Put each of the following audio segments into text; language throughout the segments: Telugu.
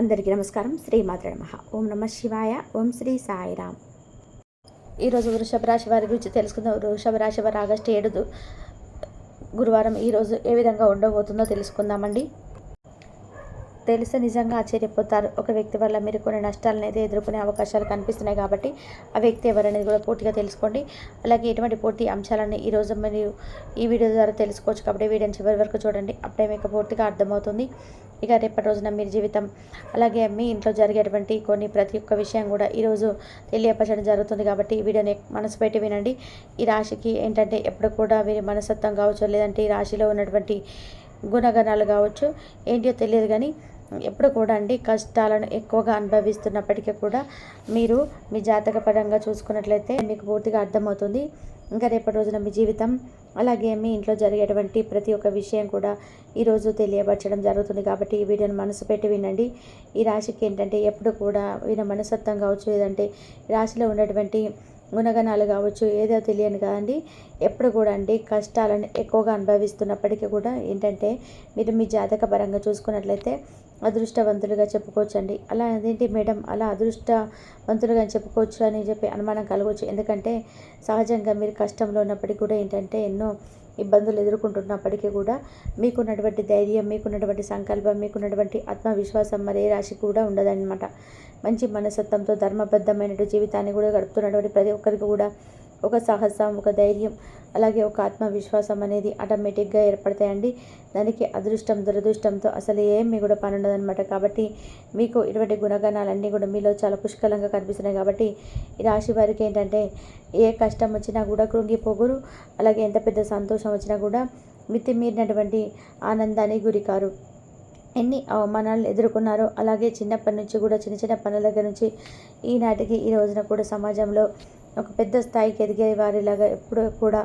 అందరికీ నమస్కారం. శ్రీ మాతృ నమ. ఓం నమ శివాయ. ఓం శ్రీ సాయిరామ్. ఈరోజు వృషభ రాశి వారి గురించి తెలుసుకుందాం. వృషభ రాశి వారి ఆగస్టు ఏడు గురువారం ఈరోజు ఏ విధంగా ఉండబోతుందో తెలుసుకుందామండి. తెలిసి నిజంగా ఆశ్చర్యపోతారు. ఒక వ్యక్తి వల్ల మీరు కొన్ని నష్టాలను అయితే ఎదుర్కొనే అవకాశాలు కనిపిస్తున్నాయి కాబట్టి ఆ వ్యక్తి ఎవరనేది కూడా పూర్తిగా తెలుసుకోండి. అలాగే ఎటువంటి పూర్తి అంశాలని ఈరోజు మీరు ఈ వీడియో ద్వారా తెలుసుకోవచ్చు కాబట్టి వీడియోని చివరి వరకు చూడండి. అప్పుడే మీకు పూర్తిగా అర్థమవుతుంది. ఇక రేపటి రోజున మీ జీవితం అలాగే మీ ఇంట్లో జరిగేటువంటి కొన్ని ప్రతి ఒక్క విషయం కూడా ఈరోజు తెలియపరచడం జరుగుతుంది కాబట్టి ఈ వీడియోని మనసు పెట్టి వినండి. ఈ రాశికి ఏంటంటే ఎప్పుడు కూడా వీరి మనస్తత్వం కావచ్చు లేదంటే ఈ రాశిలో ఉన్నటువంటి గుణగణాలు కావచ్చు ఏంటో తెలియదు కానీ ఎప్పుడు కూడా అండి కష్టాలను ఎక్కువగా అనుభవిస్తున్నప్పటికీ కూడా మీరు మీ జాతక పరంగా చూసుకున్నట్లయితే మీకు పూర్తిగా అర్థమవుతుంది. ఇంకా రేపటి రోజున మీ జీవితం అలాగే మీ ఇంట్లో జరిగేటువంటి ప్రతి ఒక్క విషయం కూడా ఈరోజు తెలియపరచడం జరుగుతుంది కాబట్టి ఈ వీడియోని మనసు పెట్టి వినండి. ఈ రాశికి ఏంటంటే ఎప్పుడు కూడా వీళ్ళ మనసత్వం కావచ్చు లేదంటే రాశిలో ఉన్నటువంటి గుణగణాలు కావచ్చు ఏదో తెలియని కదండి. ఎప్పుడు కూడా అండి కష్టాలను ఎక్కువగా అనుభవిస్తున్నప్పటికీ కూడా ఏంటంటే మీరు మీ జాతక పరంగా చూసుకున్నట్లయితే అదృష్టవంతులుగా చెప్పుకోవచ్చు అండి అలా అదేంటి మేడం? అలా అదృష్టవంతులుగా చెప్పుకోవచ్చు అని చెప్పి అనుమానం కలగవచ్చు. ఎందుకంటే సహజంగా మీరు కష్టంలో ఉన్నప్పటికీ కూడా ఏంటంటే ఎన్నో ఇబ్బందులు ఎదుర్కొంటున్నప్పటికీ కూడా మీకున్నటువంటి ధైర్యం మీకున్నటువంటి సంకల్పం మీకున్నటువంటి ఆత్మవిశ్వాసం మరి ఏ రాశి కూడా ఉండదన్నమాట. మంచి మనస్తత్వంతో ధర్మబద్ధమైనటువంటి జీవితాన్ని కూడా గడుపుతున్నటువంటి ప్రతి ఒక్కరికి కూడా ఒక సాహసం ఒక ధైర్యం అలాగే ఒక ఆత్మవిశ్వాసం అనేది ఆటోమేటిక్గా ఏర్పడతాయండి. దానికి అదృష్టం దురదృష్టంతో అసలు ఏమీ కూడా పని ఉండదన్నమాట. కాబట్టి మీకు ఇటువంటి గుణగణాలన్నీ కూడా మీలో చాలా పుష్కలంగా కనిపిస్తున్నాయి. కాబట్టి ఈ రాశి వారికి ఏంటంటే ఏ కష్టం వచ్చినా కూడా కృంగిపోగురు అలాగే ఎంత పెద్ద సంతోషం వచ్చినా కూడా మితిమీరినటువంటి ఆనందానికి గురికారు. ఎన్ని అవమానాలు ఎదుర్కొన్నారో అలాగే చిన్నప్పటి నుంచి కూడా చిన్న చిన్న పనుల దగ్గర నుంచి ఈనాటికి ఈ రోజున కూడా సమాజంలో ఒక పెద్ద స్థాయికి ఎదిగే వారిలాగా ఎప్పుడూ కూడా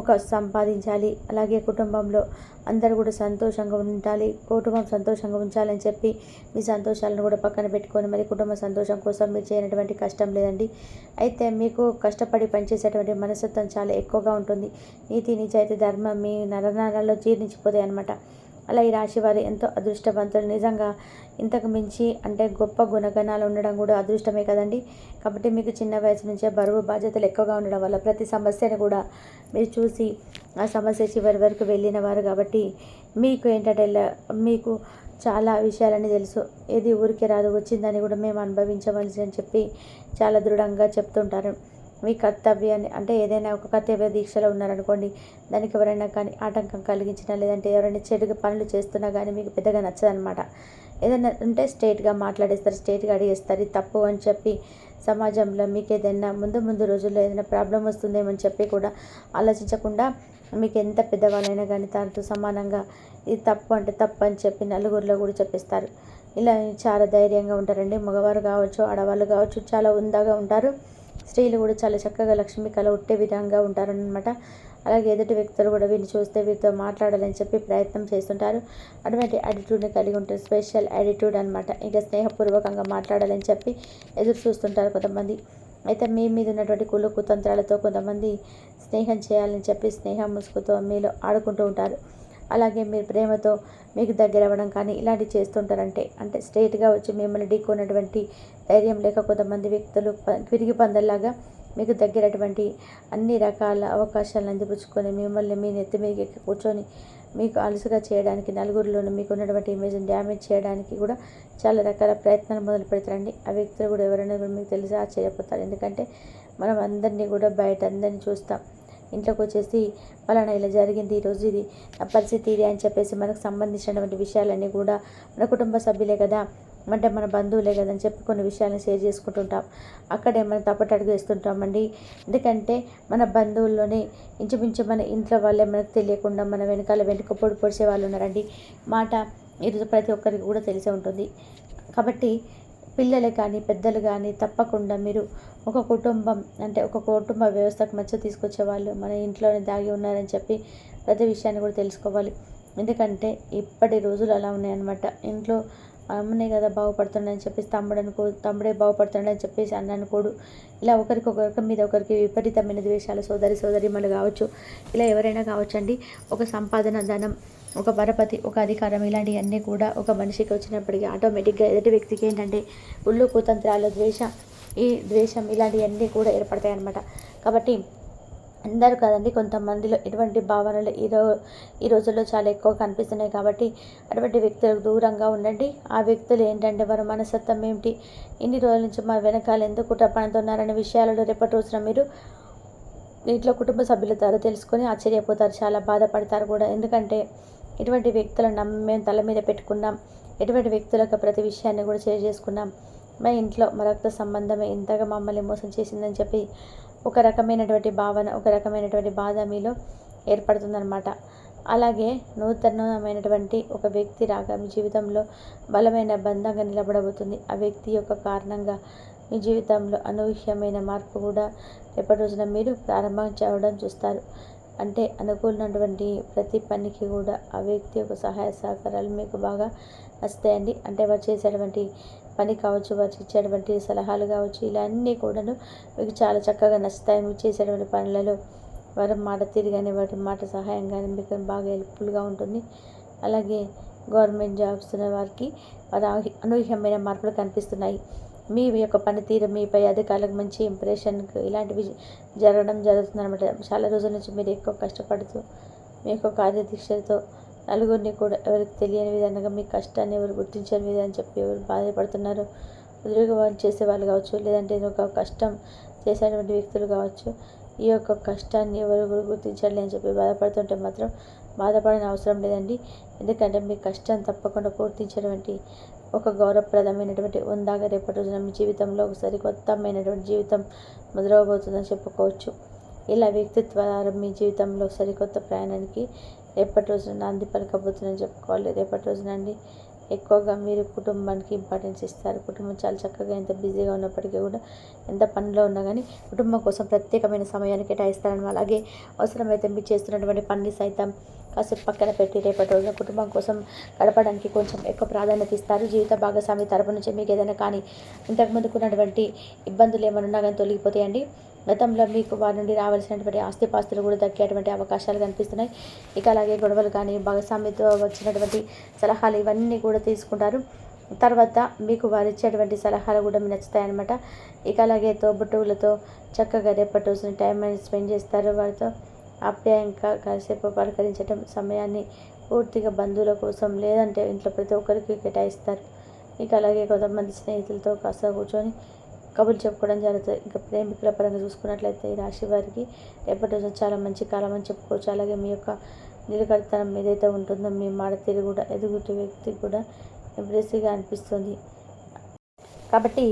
ఒక సంపాదించాలి. అలాగే కుటుంబంలో అందరూ కూడా సంతోషంగా ఉండాలి. కుటుంబం సంతోషంగా ఉంచాలని చెప్పి మీ సంతోషాలను కూడా పక్కన పెట్టుకొని మరి కుటుంబ సంతోషం కోసం మీరు చేయనటువంటి కష్టం లేదండి. అయితే మీకు కష్టపడి పనిచేసేటువంటి మనస్తత్వం చాలా ఎక్కువగా ఉంటుంది. నీతి నిజాయితీ ధర్మం మీ నరనరాల్లో జీర్ణించిపోతాయి అనమాట అలా ఈ రాశి వారు ఎంతో అదృష్టవంతులు. నిజంగా ఇంతకు మించి అంటే గొప్ప గుణగణాలు ఉండడం కూడా అదృష్టమే కదండి. కాబట్టి మీకు చిన్న వయసు నుంచే బరువు బాధ్యతలు ఎక్కువగా ఉండడం వల్ల ప్రతి సమస్యను కూడా మీరు చూసి ఆ సమస్య చివరి వరకు వెళ్ళిన వారు కాబట్టి మీకు ఏంటంటే మీకు చాలా విషయాలని తెలుసు. ఏది ఊరికే రాదు వచ్చిందని కూడా మేము అనుభవించవలసి అని చెప్పి చాలా దృఢంగా చెప్తుంటారు. మీ కర్తవ్యాన్ని అంటే ఏదైనా ఒక కర్తవ్య దీక్షలో ఉన్నారనుకోండి దానికి ఎవరైనా కానీ ఆటంకం కలిగించినా లేదంటే ఎవరైనా చెడుగా పనులు చేస్తున్నా కానీ మీకు పెద్దగా నచ్చదనమాట ఏదైనా ఉంటే స్ట్రేట్గా మాట్లాడేస్తారు స్ట్రేట్గా అడిగేస్తారు ఇది తప్పు అని చెప్పి సమాజంలో మీకు ఏదైనా ముందు ముందు రోజుల్లో ఏదైనా ప్రాబ్లం వస్తుందేమో అని చెప్పి కూడా ఆలోచించకుండా మీకు ఎంత పెద్దవాళ్ళైనా కానీ తనతో సమానంగా ఇది తప్పు అంటే తప్పు అని చెప్పి నలుగురిలో కూడా చెప్పిస్తారు. ఇలా చాలా ధైర్యంగా ఉంటారండి. మగవారు కావచ్చు ఆడవాళ్ళు కావచ్చు చాలా ఉందాగా ఉంటారు. స్త్రీలు కూడా చాలా చక్కగా లక్ష్మి కళ ఉట్టే విధంగా ఉంటారనమాట అలాగే ఎదుటి వ్యక్తులు కూడా వీరిని చూస్తే వీరితో మాట్లాడాలని చెప్పి ప్రయత్నం చేస్తుంటారు. అటువంటి యాటిట్యూడ్ని కలిగి ఉంటారు స్పెషల్ యాటిట్యూడ్ అనమాట ఇంకా స్నేహపూర్వకంగా మాట్లాడాలని చెప్పి ఎదురు చూస్తుంటారు కొంతమంది. అయితే మీ మీద ఉన్నటువంటి కులు కుతంత్రాలతో కొంతమంది స్నేహం చేయాలని చెప్పి స్నేహం ముసుగుతో మీలో ఆడుకుంటూ ఉంటారు. అలాగే మీరు ప్రేమతో మీకు దగ్గర అవ్వడం కానీ ఇలాంటివి చేస్తుంటారంటే అంటే స్ట్రేట్గా వచ్చి మిమ్మల్ని ఢీకొన్నటువంటి ధైర్యం లేక కొంతమంది వ్యక్తులు విరిగి పందల్లాగా మీకు దగ్గరటువంటి అన్ని రకాల అవకాశాలను అందిపుచ్చుకొని మిమ్మల్ని మీ నెత్తి మీద కూర్చొని మీకు అలసుగా చేయడానికి నలుగురిలోనూ మీకు ఉన్నటువంటి ఇమేజ్ని డ్యామేజ్ చేయడానికి కూడా చాలా రకాల ప్రయత్నాలు మొదలు పెడతారండి. ఆ వ్యక్తులు కూడా ఎవరైనా కూడా మీకు తెలిసి ఆశ్చర్యపోతారు. ఎందుకంటే మనం అందరినీ కూడా బయట అందరినీ చూస్తాం. ఇంట్లోకి వచ్చేసి పలానా ఇలా జరిగింది ఈరోజు ఇది పరిస్థితి ఇది అని చెప్పేసి మనకు సంబంధించినటువంటి విషయాలన్నీ కూడా మన కుటుంబ సభ్యులే కదా అంటే మన బంధువులే కదా అని చెప్పి కొన్ని విషయాలను షేర్ చేసుకుంటుంటాం. అక్కడే మనం తప్పటడుగు వేస్తుంటామండి. ఎందుకంటే మన బంధువుల్లోనే ఇంచుమించు మన ఇంట్లో వాళ్ళే మనకు తెలియకుండా మన వెనకాల వెనుక పొడి పొడిచే వాళ్ళు ఉన్నారండి. మాట ఈరోజు ప్రతి ఒక్కరికి కూడా తెలిసే ఉంటుంది. కాబట్టి పిల్లలు కానీ పెద్దలు కానీ తప్పకుండా మీరు ఒక కుటుంబం అంటే ఒక కుటుంబ వ్యవస్థకు మధ్య తీసుకొచ్చే వాళ్ళు మన ఇంట్లోనే దాగి ఉన్నారని చెప్పి ప్రతి విషయాన్ని కూడా తెలుసుకోవాలి. ఎందుకంటే ఇప్పటి రోజులు అలా ఉన్నాయన్నమాట. ఇంట్లో అమ్మనే కదా బాగుపడుతున్నాడని చెప్పేసి తమ్ముడు అనుకో తమ్ముడే బాగుపడుతున్నాడని చెప్పేసి అన్న అనుకోడు ఇలా ఒకరికి మీద ఒకరికి విపరీతమైన ద్వేషాలు సోదరి సోదరి మళ్ళీ కావచ్చు ఇలా ఎవరైనా కావచ్చండి. ఒక సంపాదన ధనం ఒక పరపతి ఒక అధికారం ఇలాంటివన్నీ కూడా ఒక మనిషికి వచ్చినప్పటికీ ఆటోమేటిక్గా ఎదుటి వ్యక్తికి ఏంటంటే ఉళ్ళు కుతంత్రాలు ద్వేషం ఈ ద్వేషం ఇలాంటివన్నీ కూడా ఏర్పడతాయి అన్నమాట కాబట్టి అందరూ కదండి కొంతమందిలో ఇటువంటి భావనలు ఈరో ఈ రోజుల్లో చాలా ఎక్కువ కనిపిస్తున్నాయి. కాబట్టి అటువంటి వ్యక్తులకు దూరంగా ఉండండి. ఆ వ్యక్తులు ఏంటంటే వారి మనస్తత్వం ఏమిటి? ఇన్ని రోజుల నుంచి మా వెనకాల ఎందుకు కుట్రపడుతున్నారనే విషయాలలో రేపటి రోజున మీరు ఇంట్లో కుటుంబ సభ్యుల ద్వారా తెలుసుకొని ఆశ్చర్యపోతారు చాలా బాధపడతారు కూడా. ఎందుకంటే ఇటువంటి వ్యక్తులను నమ్మి మేము తల మీద పెట్టుకున్నాం. ఎటువంటి వ్యక్తులకు ప్రతి విషయాన్ని కూడా షేర్ చేసుకున్నాం. మా ఇంట్లో మా రక్త సంబంధమే. ఇంతగా మమ్మల్ని మోసం చేసిందని చెప్పి ఒక రకమైనటువంటి భావన ఒక రకమైనటువంటి బాధ మీలో ఏర్పడుతుందన్నమాట. అలాగే నూతనమైనటువంటి ఒక వ్యక్తి రాగా మీ జీవితంలో బలమైన బంధంగా నిలబడబోతుంది. ఆ వ్యక్తి యొక్క కారణంగా మీ జీవితంలో అనూహ్యమైన మార్పు కూడా రేపటి రోజున మీరు ప్రారంభం చేయడం చూస్తారు. అంటే అనుకున్నటువంటి ప్రతి పనికి కూడా ఆ వ్యక్తి యొక్క సహాయ సహకారాలు మీకు బాగా వస్తాయండి. అంటే వారు చేసేటువంటి పని కావచ్చు వారు ఇచ్చేటువంటి సలహాలు కావచ్చు ఇలా అన్నీ కూడాను మీకు చాలా చక్కగా నచ్చుతాయి. మీరు చేసేటువంటి పనులలో వారి మాట తిరిగానే వారి మాట సహాయం కానీ మీకు బాగా హెల్ప్ఫుల్గా ఉంటుంది. అలాగే గవర్నమెంట్ జాబ్స్ ఉన్న వారికి అనూహ్యమైన మార్పులు కనిపిస్తున్నాయి. మీ యొక్క పనితీరు మీపై అధికారులకు మంచి ఇంప్రెషన్ ఇలాంటివి జరగడం జరుగుతుందన్నమాట. చాలా రోజుల నుంచి మీరు ఎక్కువ కష్టపడుతూ మీ యొక్క కార్యదీక్షలతో నలుగురిని కూడా ఎవరికి తెలియని విధంగా మీ కష్టాన్ని ఎవరు గుర్తించని విధంగా చెప్పి ఎవరు బాధపడుతున్నారు. ఎదురుగా వాళ్ళు చేసేవాళ్ళు కావచ్చు లేదంటే ఒక కష్టం చేసేటువంటి వ్యక్తులు కావచ్చు ఈ యొక్క కష్టాన్ని ఎవరు గుర్తించాలి అని చెప్పి బాధపడుతుంటే మాత్రం బాధపడిన అవసరం లేదండి. ఎందుకంటే మీ కష్టం తప్పకుండా పూర్తించినటువంటి ఒక గౌరవప్రదమైనటువంటి ఉందాక రేపటి రోజున మీ జీవితంలో ఒకసారి కొత్తమైనటువంటి జీవితం మొదలవబోతుందని చెప్పుకోవచ్చు. ఇలా వ్యక్తిత్వ మీ జీవితంలో సరికొత్త ప్రయాణానికి రేపటి రోజున నాంది పలకబోతుందని చెప్పుకోవాలి. రేపటి రోజున అండి ఎక్కువగా మీరు కుటుంబానికి ఇంపార్టెన్స్ ఇస్తారు. కుటుంబం చాలా చక్కగా ఎంత బిజీగా ఉన్నప్పటికీ కూడా ఎంత పనిలో ఉన్నా కానీ కుటుంబం కోసం ప్రత్యేకమైన సమయాన్ని కేటాయిస్తారని అలాగే అవసరమైతే మీరు చేస్తున్నటువంటి పని సైతం కాసేపు పక్కన పెట్టి రేపటి రోజున కుటుంబం కోసం గడపడానికి కొంచెం ఎక్కువ ప్రాధాన్యత ఇస్తారు. జీవిత భాగస్వామి తరపు నుంచి మీకు ఏదైనా కానీ ఇంతకుముందుకు ఉన్నటువంటి ఇబ్బందులు ఏమైనా కానీ తొలగిపోతాయండి. గతంలో మీకు వారి నుండి రావాల్సినటువంటి ఆస్తిపాస్తులు కూడా దక్కేటువంటి అవకాశాలు కనిపిస్తున్నాయి. ఇక అలాగే గొడవలు కానీ భాగస్వామితో వచ్చినటువంటి సలహాలు ఇవన్నీ కూడా తీసుకుంటారు. తర్వాత మీకు వారు ఇచ్చేటువంటి సలహాలు కూడా మీకు నచ్చుతాయన్నమాట. ఇక అలాగే తోబుట్టువులతో చక్కగా రేపటి రోజున టైం అనేది స్పెండ్ చేస్తారు వారితో. ఆప్యాయంగా కాసేపు పలకరించడం సమయాన్ని పూర్తిగా బంధువుల కోసం లేదంటే ఇంట్లో ప్రతి ఒక్కరికి కేటాయిస్తారు. ఇక అలాగే కొంతమంది స్నేహితులతో కాస్త కూర్చొని కబుర్లు చెప్పుకోవడం జరుగుతుంది. ఇంకా ప్రేమికుల పరంగా చూసుకున్నట్లయితే ఈ రాశి వారికి రేపటి రోజు చాలా మంచి కాలం అని చెప్పుకోవచ్చు. అలాగే మీ యొక్క నిలకడతనం ఏదైతే ఉంటుందో మీ మాట తిరిగి కూడా ఎదుగుతూ వ్యక్తి కూడా ఇంప్రెసివ్గా అనిపిస్తుంది. కాబట్టి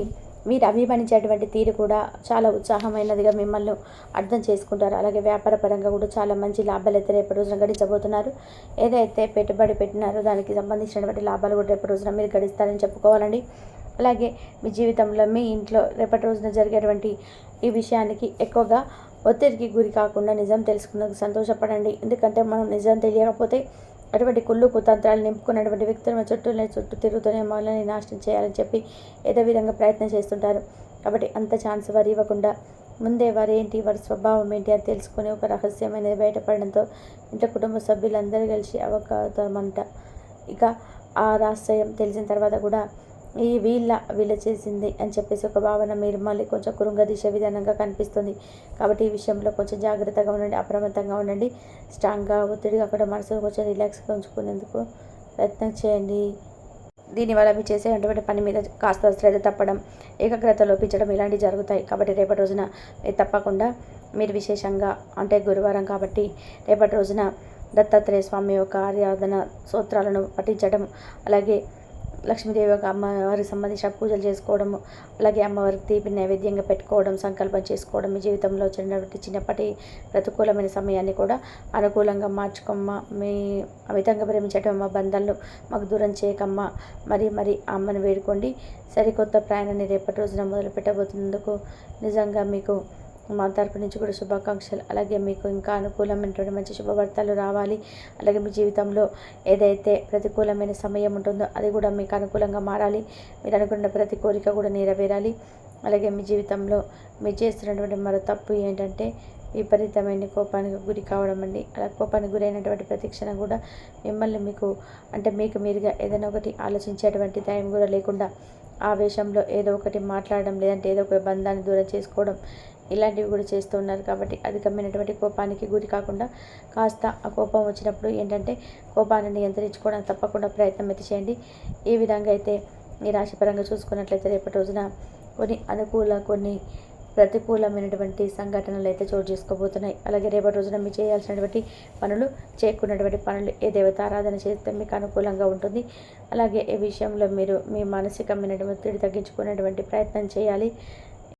మీరు అభిమానించేటువంటి తీరు కూడా చాలా ఉత్సాహమైనదిగా మిమ్మల్ని అర్థం చేసుకుంటారు. అలాగే వ్యాపార పరంగా కూడా చాలా మంచి లాభాలు అయితే రేపటి రోజున గడించబోతున్నారు. ఏదైతే పెట్టుబడి పెట్టినారో దానికి సంబంధించినటువంటి లాభాలు కూడా రేపటి రోజున మీరు గడిస్తారని చెప్పుకోవాలండి. అలాగే మీ జీవితంలో మీ ఇంట్లో రేపటి రోజున జరిగేటువంటి ఈ విషయానికి ఎక్కువగా ఒత్తిడికి గురి కాకుండా నిజం తెలుసుకున్నందుకు సంతోషపడండి. ఎందుకంటే మనం నిజం తెలియకపోతే అటువంటి కుళ్ళు కుతంత్రాలు నింపుకున్నటువంటి వ్యక్తులు చుట్టూనే చుట్టూ చుట్టూ తిరుగుతూనే మనల్ని నాశనం చేయాలని చెప్పి ఏదో విధంగా ప్రయత్నం చేస్తుంటారు. కాబట్టి అంత ఛాన్స్ వారు ఇవ్వకుండా ముందే వారు ఏంటి వారి స్వభావం ఏంటి అని తెలుసుకొని ఒక రహస్యమైనది బయటపడడంతో ఇంట్లో కుటుంబ సభ్యులందరూ కలిసి అవకాశమంట ఇక ఆ రహస్యం తెలిసిన తర్వాత కూడా ఈ వీళ్ళ వీళ్ళ చేసింది అని చెప్పేసి ఒక భావన మీరు మళ్ళీ కొంచెం కురుంగదీసే విధానంగా కనిపిస్తుంది. కాబట్టి ఈ విషయంలో కొంచెం జాగ్రత్తగా ఉండండి అప్రమత్తంగా ఉండండి. స్ట్రాంగ్గా ఒత్తిడిగా అక్కడ మనసును కొంచెం రిలాక్స్గా ఉంచుకునేందుకు ప్రయత్నం చేయండి. దీనివల్ల మీరు చేసేటువంటి పని మీద కాస్త శ్రద్ధ తప్పడం ఏకాగ్రత లోపించడం ఇలాంటివి జరుగుతాయి. కాబట్టి రేపటి రోజున మీరు తప్పకుండా మీరు విశేషంగా అంటే గురువారం కాబట్టి రేపటి రోజున దత్తాత్రేయ స్వామి యొక్క ఆరాధన సూత్రాలను పఠించడం అలాగే లక్ష్మీదేవి యొక్క అమ్మవారికి సంబంధించిన పూజలు చేసుకోవడము అలాగే అమ్మవారికి తీపి నైవేద్యంగా పెట్టుకోవడం సంకల్పం చేసుకోవడం మీ జీవితంలో వచ్చినటువంటి చిన్నప్పటి ప్రతికూలమైన సమయాన్ని కూడా అనుకూలంగా మార్చుకోమ్మ. మీ అమితంగా ప్రేమించడం మా బంధాలను మాకు దూరం చేయకమ్మా. మరి మరి అమ్మని వేడుకోండి. సరికొత్త ప్రయాణాన్ని రేపటి రోజున మొదలు పెట్టబోతున్నందుకు నిజంగా మీకు మా తరపు నుంచి కూడా శుభాకాంక్షలు. అలాగే మీకు ఇంకా అనుకూలమైనటువంటి మంచి శుభవార్తలు రావాలి. అలాగే మీ జీవితంలో ఏదైతే ప్రతికూలమైన సమయం ఉంటుందో అది కూడా మీకు అనుకూలంగా మారాలి. మీరు అనుకున్న ప్రతి కోరిక కూడా నెరవేరాలి. అలాగే మీ జీవితంలో మీరు చేస్తున్నటువంటి మరో తప్పు ఏంటంటే విపరీతమైన కోపానికి గురి కావడం అండి. అలా కోపానికి గురైనటువంటి ప్రతిక్షణ కూడా మిమ్మల్ని మీకు అంటే మీకు మీరుగా ఏదైనా ఒకటి ఆలోచించేటువంటి టైం కూడా లేకుండా ఆవేశంలో ఏదో ఒకటి మాట్లాడడం లేదంటే ఏదో ఒక బంధాన్ని దూరం చేసుకోవడం ఇలాంటివి కూడా చేస్తూ ఉన్నారు కాబట్టి అధికమైనటువంటి కోపానికి గురి కాకుండా కాస్త ఆ కోపం వచ్చినప్పుడు ఏంటంటే కోపాన్ని నియంత్రించుకోవడానికి తప్పకుండా ప్రయత్నం అయితే చేయండి. ఈ విధంగా అయితే ఈ రాశిపరంగా చూసుకున్నట్లయితే రేపటి రోజున కొన్ని అనుకూల కొన్ని ప్రతికూలమైనటువంటి సంఘటనలు అయితే చోటు చేసుకోబోతున్నాయి. అలాగే రేపటి రోజున మీరు చేయాల్సినటువంటి పనులు చేయకున్నటువంటి పనులు ఏ దేవత ఆరాధన చేస్తే మీకు అనుకూలంగా ఉంటుంది. అలాగే ఈ విషయంలో మీరు మీ మానసికమైనటువంటి ఒత్తిడి తగ్గించుకునేటువంటి ప్రయత్నం చేయాలి.